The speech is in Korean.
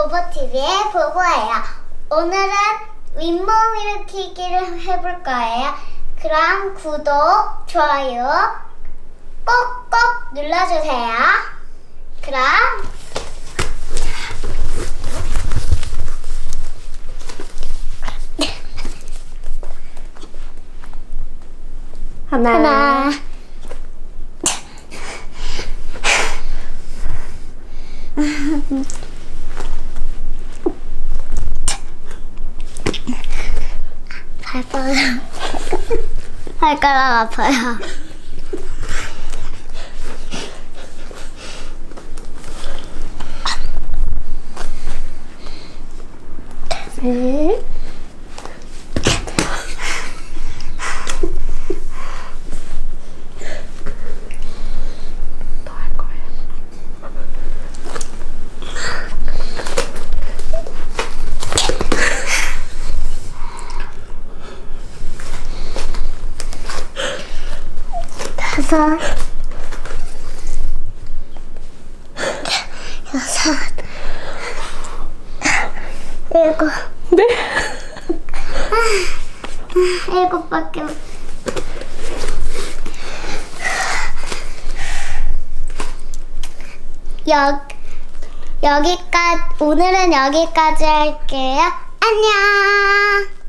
보보TV의 보보예요. 오늘은 윗몸 일으키기를 해볼 거예요. 그럼 구독, 좋아요 꼭꼭 눌러주세요. 그럼 하나, 하나, 발가락 발가락 아파요. 셋. 다섯, 여섯, 일곱. 네. 일곱밖에 없- 여, 여기까지 오늘은 여기까지 할게요. 안녕.